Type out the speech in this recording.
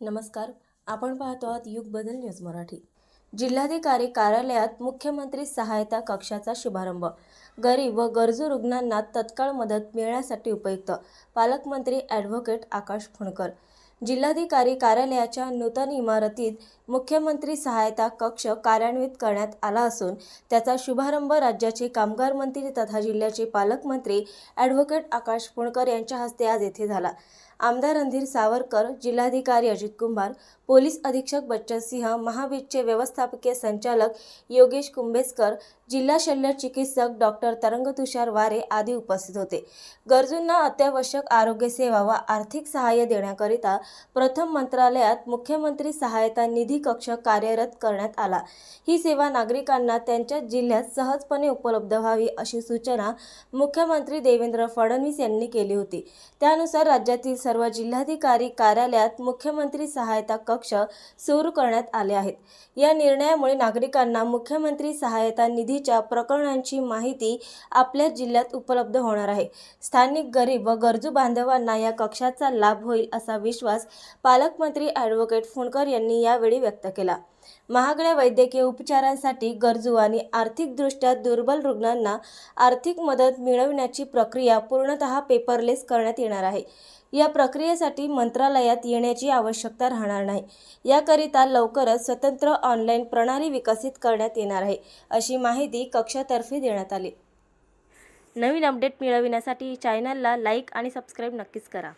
नमस्कार. आपण पाहतो आहात युग बदल न्यूज मराठी. जिल्हाधिकारी कार्यालयात मुख्यमंत्री सहायता कक्षाचा शुभारंभ. गरीब व गरजू रुग्णांना तत्काळ मदत मिळण्यासाठी उपयुक्त. पालकमंत्री ॲडव्होकेट आकाश फुणकर. जिल्हाधिकारी कार्यालयाच्या नूतन इमारतीत मुख्यमंत्री सहायता कक्ष कार्यान्वित करण्यात आला असून त्याचा शुभारंभ राज्याचे कामगार मंत्री तथा जिल्ह्याचे पालकमंत्री ॲडव्होकेट आकाश पुणकर यांच्या हस्ते आज येथे झाला. आमदार रणधीर सावरकर जिल्हाधिकारी अजित कुंभार पोलीस अधीक्षक बच्चन सिंह महाबीजचे व्यवस्थापकीय संचालक योगेश कुंभेजकर जिल्हा शल्य चिकित्सक डॉक्टर तरंगतुषार वारे आदी उपस्थित होते. गरजूंना अत्यावश्यक आरोग्य सेवा व आर्थिक सहाय्य देण्याकरिता प्रथम मंत्रालयात मुख्यमंत्री सहायता निधी कक्ष कार्यरत करण्यात आला. ही सेवा नागरिकांना त्यांच्या जिल्ह्यात सहजपणे उपलब्ध व्हावी अशी सूचना मुख्यमंत्री देवेंद्र फडणवीस यांनी केली होती. त्यानुसार राज्यातील सर्व जिल्हाधिकारी कार्यालयात मुख्यमंत्री सहायता कक्ष सुरू करण्यात आले आहेत. या निर्णयामुळे नागरिकांना मुख्यमंत्री सहायता निधीच्या प्रकरणांची माहिती आपल्या जिल्ह्यात उपलब्ध होणार आहे. स्थानिक गरीब व गरजू बांधवांना या कक्षाचा लाभ होईल असा विश्वास विश्वास पालकमंत्री ॲडव्होकेट फुंडकर यांनी यावेळी व्यक्त केला. महागड्या वैद्यकीय उपचारांसाठी गरजू आणि आर्थिकदृष्ट्या दुर्बल रुग्णांना आर्थिक मदत मिळविण्याची प्रक्रिया पूर्णतः पेपरलेस करण्यात येणार आहे. या प्रक्रियेसाठी मंत्रालयात येण्याची आवश्यकता राहणार नाही. याकरिता लवकरच स्वतंत्र ऑनलाईन प्रणाली विकसित करण्यात येणार आहे अशी माहिती कक्षातर्फे देण्यात आली. नवीन अपडेट मिळविण्यासाठी चॅनलला लाईक आणि सबस्क्राईब नक्कीच करा.